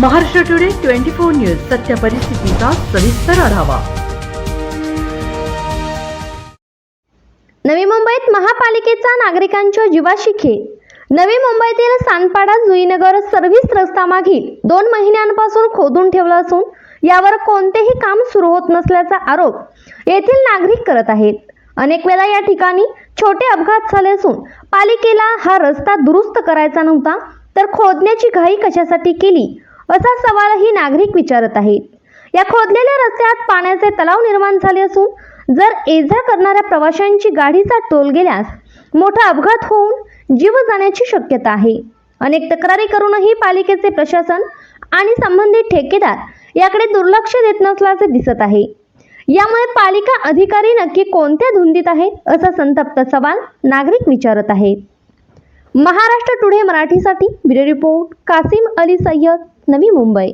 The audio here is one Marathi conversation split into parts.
Maharashtra today twenty four news सत्य परिस्थितीचा सविस्तर आढावा. नवी मुंबईत महापालिकेचा नागरिकांच्या जीवाशी खेळ. नवी मुंबईतील सानपाडा जुईनगर सर्व्हिस रस्ता मागील दोन महिन्यांपासून खोदून ठेवला असून यावर कोणतेही काम सुरू होत नसल्याचा आरोप येथील नागरिक करत आहेत. अनेक वेळा या ठिकाणी छोटे अपघात झाले असून पालिकेला हा रस्ता दुरुस्त करायचा नव्हता तर खोदण्याची घाई कशासाठी केली? असा सवालही नागरिक विचारत आहेत. या खोदलेल्या रस्त्यात पाण्याचे तलाव निर्माण झाले असून जर ये जा करणाऱ्या प्रवाशांची गाडीचा टोल गेल्यास मोठा अपघात होऊन जीव जाण्याची शक्यता आहे. अनेक तक्रारी करूनही पालिकेचे प्रशासन आणि संबंधित ठेकेदार याकडे दुर्लक्ष देत नसल्याचे दिसत आहे. यामुळे पालिका अधिकारी नक्की कोणत्या धुंदीत आहेत असा संतप्त सवाल नागरिक विचारत आहेत. महाराष्ट्र टुडे मराठीसाठी bureau report Qasem Ali Syed. Navi Mumbai.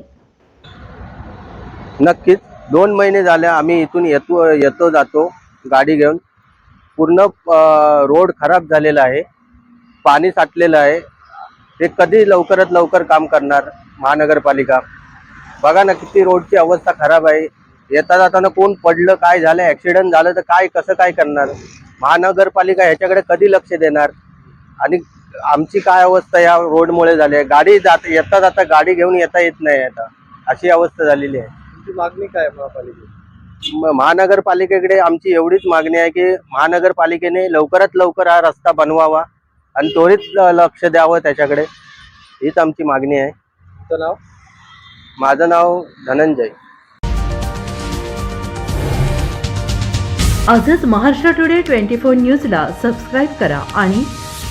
नक्कीच. दोन महिने झाले आम्ही इथून येतो येतो जातो गाडी घेऊन. पूर्ण रोड खराब झालेला आहे. पाणी साठलेलं आहे. ते कधी लवकरात लवकर काम करणार महानगरपालिका? बघा ना किती रोडची अवस्था खराब आहे. येता जाताना कोण पडलं काय झालं ऍक्सिडेंट झालं तर काय कसं काय करणार? महानगरपालिका ह्याच्याकडे कधी लक्ष देणार? आणि आमची काय अवस्था या रोडमुळे झाली आहे? गाडी जात येता जाता गाडी घेऊन येता येत नाही आता. अशी अवस्था झालेली आहे. तुमची मागणी काय आहे महापालिकेची? म- महानगरपालिकेकडे आमची एवढीच मागणी आहे की महानगरपालिकेने लवकरात लवकर हा रस्ता बनवावा आणि त्वरित ल- लक्ष द्यावं त्याच्याकडे. हीच आमची मागणी आहे. तुमचं नाव? माझं नाव धनंजय. आजच महाराष्ट्र टुडे ट्वेंटी फोर न्यूजला सबस्क्राईब करा आणि